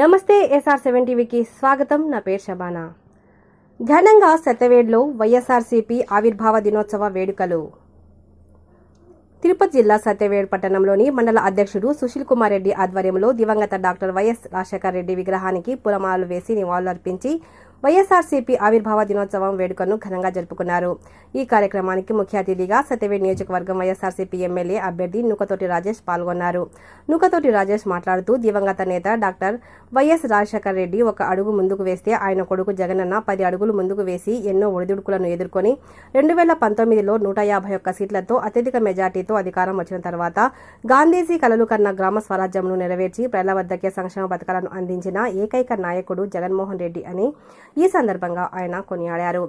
నమస్తే SR seven టీవీకి స్వాగతం. నా పేరు శబానా. ఘనంగా సత్యవేడ్లో వైఎస్ఆర్సీపీ ఆవిర్భావ దినోత్సవ వేడుకలు. తిరుపతి జిల్లా సత్యవేడ్ పట్టణంలోని మండల అధ్యక్షుడు సుశీల్ కుమార్ రెడ్డి ఆధ్వర్యంలో దివంగత డాక్టర్ వైఎస్ రాజశేఖర రెడ్డి విగ్రహానికి పూలమాలలు వేసి నివాళులర్పించి వైఎస్ఆర్సీపీ ఆవిర్భావ దినోత్సవం వేడుకను ఘనంగా జరుపుకున్నారు. ఈ కార్యక్రమానికి ముఖ్య అతిథిగా సత్యవేడ్ నియోజకవర్గం వైఎస్ఆర్సీపీ ఎమ్మెల్యే అభ్యర్థి నూకతోటి రాజేష్ పాల్గొన్నారు. నూకతోటి రాజేష్ మాట్లాడుతూ దివంగత నేత డాక్టర్ వైఎస్ రాజశేఖర రెడ్డి ఒక అడుగు ముందుకు వేస్తే ఆయన కొడుకు జగనన్న పది అడుగులు ముందుకు వేసి ఎన్నో ఒడిదుడుకులను ఎదుర్కొని రెండు వేల పంతొమ్మిదిలో నూట యాభై ఒక్క సీట్లతో అత్యధిక మెజార్టీతో అధికారం వచ్చిన తర్వాత గాంధీజీ కలలు కన్న గ్రామ స్వరాజ్యంను నెరవేర్చి ప్రజల వద్దకే సంక్షేమ పథకాలను అందించిన ఏకైక నాయకుడు జగన్మోహన్ రెడ్డి అని ఈ సందర్భంగా ఆయన కొనియాడారు.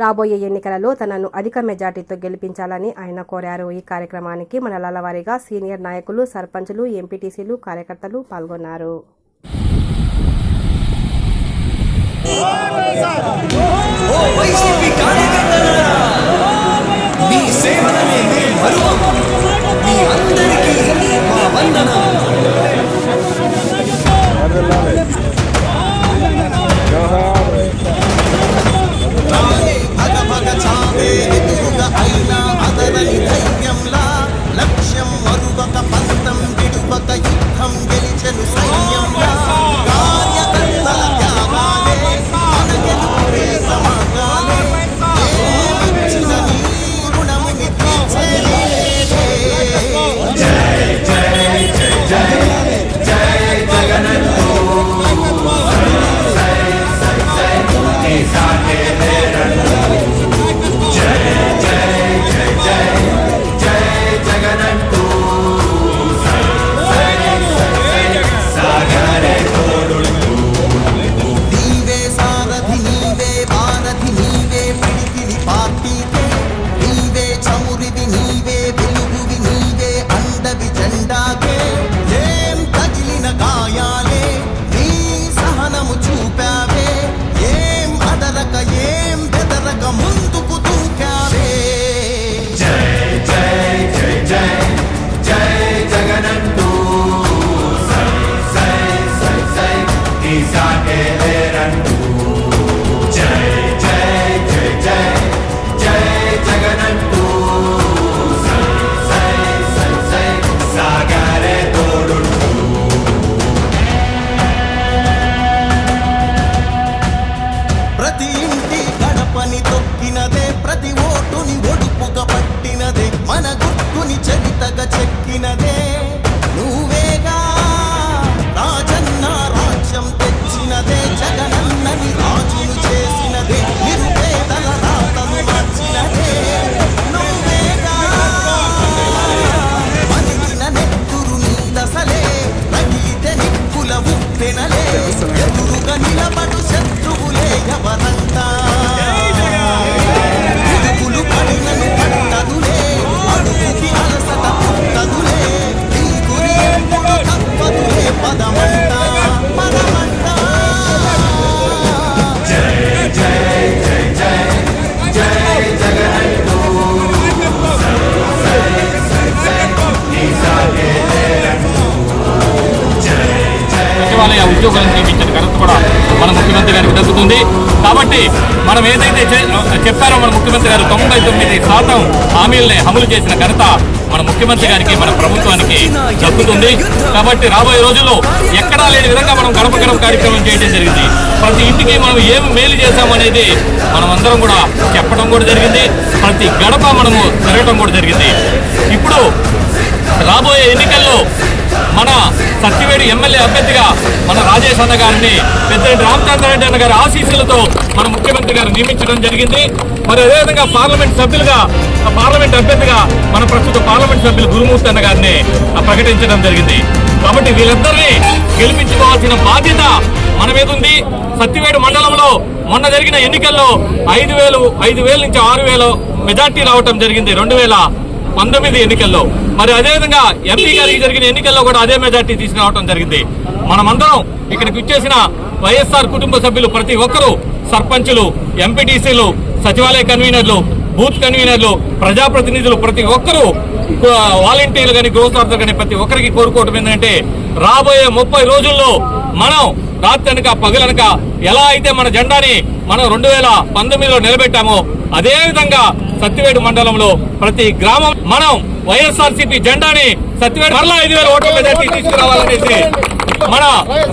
రాబోయే ఎన్నికలలో తనను అధిక మెజార్టీతో గెలిపించాలని ఆయన కోరారు. ఈ కార్యక్రమానికి మండలాల వారీగా సీనియర్ నాయకులు సర్పంచులు ఎంపీటీసీలు కార్యకర్తలు పాల్గొన్నారు. మీ మరువం మీ అందరికీ మా వందనం సచివాలయ ఉద్యోగులను నియమించిన ఘనత కూడా మన ముఖ్యమంత్రి గారికి దక్కుతుంది. కాబట్టి మనం ఏదైతే చెప్పారో మన ముఖ్యమంత్రి గారు తొంభై తొమ్మిది శాతం హామీలని అమలు చేసిన ఘనత మన ముఖ్యమంత్రి గారికి మన ప్రభుత్వానికి దక్కుతుంది. కాబట్టి రాబోయే రోజుల్లో ఎక్కడా లేని విధంగా మనం గడప గడప కార్యక్రమం చేయడం జరిగింది. ప్రతి ఇంటికి మనం ఏమి మేలు చేశామనేది మనం అందరం కూడా చెప్పడం కూడా జరిగింది. ప్రతి గడప మనము తిరగడం కూడా జరిగింది. ఇప్పుడు రాబోయే ఎన్నికల్లో మన సత్యవేడు ఎమ్మెల్యే అభ్యర్థిగా మన రాజేష్ అన్న గారిని పెద్దిరెడ్డి రామచంద్రారెడ్డి అన్న గారి ఆశీస్సులతో మన ముఖ్యమంత్రి గారు నియమించడం జరిగింది. మరి అదేవిధంగా పార్లమెంట్ సభ్యులుగా ఆ పార్లమెంట్ అభ్యర్థిగా మన ప్రస్తుత పార్లమెంట్ సభ్యులు గురుమూర్తి అన్న గారిని ప్రకటించడం జరిగింది. కాబట్టి వీళ్ళందరినీ గెలిపించుకోవాల్సిన బాధ్యత మన మీద ఉంది. సత్యవేడు మండలంలో మొన్న జరిగిన ఎన్నికల్లో ఐదు వేలు ఐదు వేల నుంచి ఆరు వేలు మెజార్టీ రావటం జరిగింది. రెండు వేల పంతొమ్మిది ఎన్నికల్లో. మరి అదేవిధంగా ఎంపీ గారికి జరిగిన ఎన్నికల్లో కూడా అదే మెజార్టీ తీసుకురావడం జరిగింది. మనమందరం ఇక్కడికి వచ్చేసిన వైఎస్ఆర్ కుటుంబ సభ్యులు ప్రతి ఒక్కరూ సర్పంచులు ఎంపీటీసీలు సచివాలయ కన్వీనర్లు బూత్ కన్వీనర్లు ప్రజాప్రతినిధులు ప్రతి ఒక్కరూ వాలంటీర్లు కానీ గృహస్థార్థులు కానీ ప్రతి ఒక్కరికి కోరుకోవటం ఏంటంటే రాబోయే ముప్పై రోజుల్లో మనం రాత్రి అనక పగలనక ఎలా అయితే మన జెండాని మనం రెండు వేల పంతొమ్మిదిలో నిలబెట్టామో అదేవిధంగా సత్యవేడు మండలంలో ప్రతి గ్రామం మనం వైఎస్ఆర్సీపీ జెండాని సత్యవేడు మరలా ఐదు వేల ఓట్ల మెజార్టీ తీసుకురావాలనేసి మన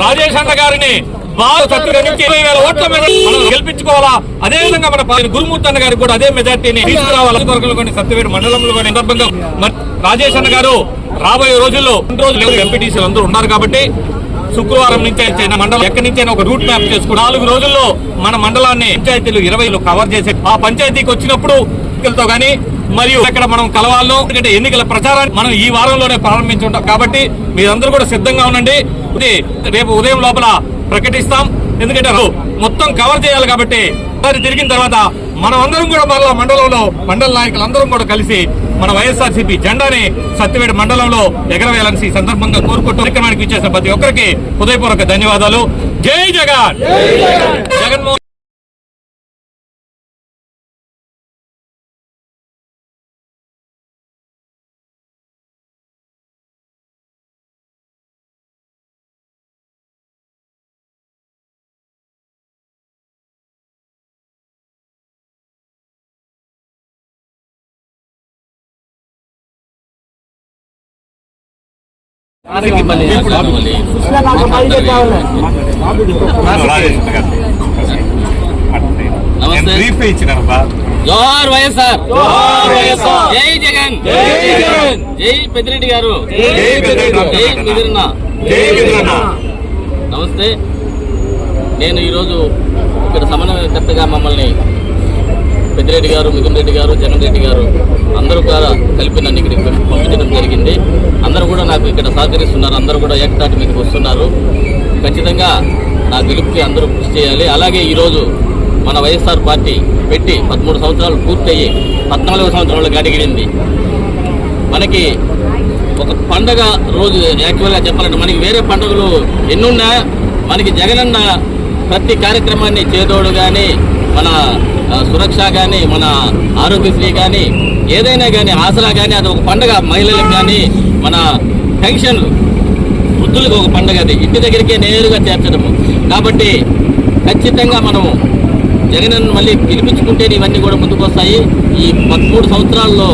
రాజేష్ అన్న గారిని బాగా సత్యవేడు నుంచి ఇరవై వేల ఓట్ల మీద మనం గెలిపించుకోవాలా? అదే విధంగా మన గురుమూర్తి అన్న గారికి కూడా అదే మెజార్టీని తీసుకురావాలి? వర్గంలో కొన్ని సత్యవేడు మండలంలో సందర్భంగా రాజేష్ అన్న గారు రాబోయే రోజుల్లో రెండు రోజులు ఎంపీటీసీలు అందరూ ఉన్నారు కాబట్టి శుక్రవారం నుంచి మండలం ఎక్కడి నుంచి అయినా ఒక రూట్ మ్యాప్ చేసుకుని నాలుగు రోజుల్లో మన మండలాన్ని పంచాయతీలు ఇరవైలో కవర్ చేసే ఆ పంచాయతీకి వచ్చినప్పుడు ఎన్నికలతో కానీ మరియు ఇక్కడ మనం కలవాలను ఎందుకంటే ఎన్నికల ప్రచారాన్ని మనం ఈ వారంలోనే ప్రారంభించుంటాం. కాబట్టి మీరందరూ కూడా సిద్ధంగా ఉండండి. రేపు ఉదయం లోపల ప్రకటిస్తాం. ఎందుకంటే మొత్తం కవర్ చేయాలి కాబట్టి తిరిగిన తర్వాత మనం అందరం కూడా మరలా మండలంలో మండల నాయకులందరం కూడా కలిసి మన వైఎస్ఆర్సీపీ జెండాని సత్యవేడు మండలంలో ఎగరవేయాలని ఈ సందర్భంగా కోరుకుంటూ కార్యక్రమానికి ఇచ్చేసిన ప్రతి ఒక్కరికి హృదయపూర్వక ధన్యవాదాలు. జై జగన్! జగన్మోహన్ జోహార్ వైఎస్ఆర్. జై జగన్. జై పెద్దిరెడ్డి గారు. జై మిదిరిన నమస్తే. నేను ఈరోజు ఇక్కడ సమన్వయకర్తగా మమ్మల్ని పెద్దిరెడ్డి గారు మిథున్ రెడ్డి గారు జగన్ రెడ్డి గారు అందరూ కూడా కలిపి నన్ను ఇక్కడికి పంపించడం జరిగింది. అందరూ కూడా నాకు ఇక్కడ సహకరిస్తున్నారు. అందరూ కూడా ఏకతాటి మీదకి వస్తున్నారు. ఖచ్చితంగా నా గెలుపుకి అందరూ కృషి చేయాలి. అలాగే ఈరోజు మన వైఎస్ఆర్ పార్టీ పెట్టి పదమూడు సంవత్సరాలు పూర్తయ్యి పద్నాలుగు సంవత్సరాలు గడిగిడింది మనకి ఒక పండగ రోజు యాక్చువల్గా చెప్పాలంటే మనకి వేరే పండుగలు ఎన్నున్నా మనకి జగనన్న ప్రతి కార్యక్రమాన్ని చేదోడు కానీ మన సురక్ష కానీ మన ఆరోగ్యశ్రీ కానీ ఏదైనా కానీ ఆసరా కానీ అది ఒక పండగ. మహిళలకు కానీ మన పెన్షన్లు వృద్ధులకు ఒక పండగ అది. ఇంటి దగ్గరికే నేరుగా చేర్చడము. కాబట్టి ఖచ్చితంగా మనము జగన్ మళ్ళీ పిలిపించుకుంటే ఇవన్నీ కూడా ముందుకు వస్తాయి ఈ పదమూడు సంవత్సరాల్లో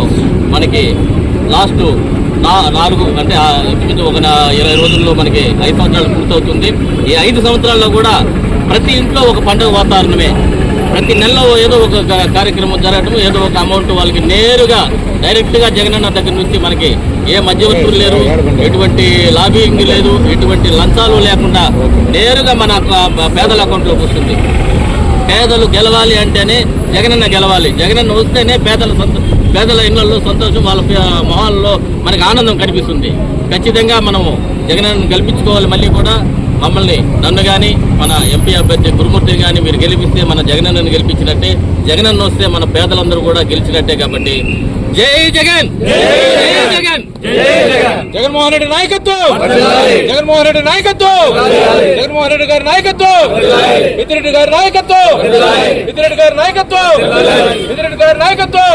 మనకి లాస్ట్ నాలుగు అంటే ఒక ఇరవై రోజుల్లో మనకి ఐదు సంవత్సరాలు పూర్తవుతుంది. ఈ ఐదు సంవత్సరాల్లో కూడా ప్రతి ఇంట్లో ఒక పండుగ వాతావరణమే. ప్రతి నెలలో ఏదో ఒక కార్యక్రమం జరగటం ఏదో ఒక అమౌంట్ వాళ్ళకి నేరుగా డైరెక్ట్గా జగనన్న దగ్గర నుంచి మనకి ఏ మధ్యవర్తులు లేరు ఎటువంటి లాబింగ్ లేదు ఎటువంటి లంచాలు లేకుండా నేరుగా మన పేదల అకౌంట్లోకి వస్తుంది. పేదలు గెలవాలి అంటేనే జగనన్న గెలవాలి. జగనన్న వస్తేనే పేదల పేదల ఇళ్ళలో సంతోషం వాళ్ళ మొహాల్లో మనకి ఆనందం కనిపిస్తుంది. ఖచ్చితంగా మనము జగనన్న గెలిపించుకోవాలి మళ్ళీ కూడా. మమ్మల్ని నన్ను కానీ మన ఎంపీ అభ్యర్థి గురుమూర్తి కానీ మీరు గెలిపిస్తే మన జగనన్నను గెలిపించినట్టే జగనన్న వస్తే మన పేదలందరూ కూడా గెలిచినట్టే కాబట్టి జై జగన్! జగన్! జగన్మోహన్ రెడ్డి నాయకత్వం! జగన్మోహన్ రెడ్డి నాయకత్వం! జగన్మోహన్ రెడ్డి గారి నాయకత్వం! పెద్దిరెడ్డి గారి నాయకత్వం! పెద్దిరెడ్డి గారి నాయకత్వం! ఇతిరెడ్డి గారి నాయకత్వం!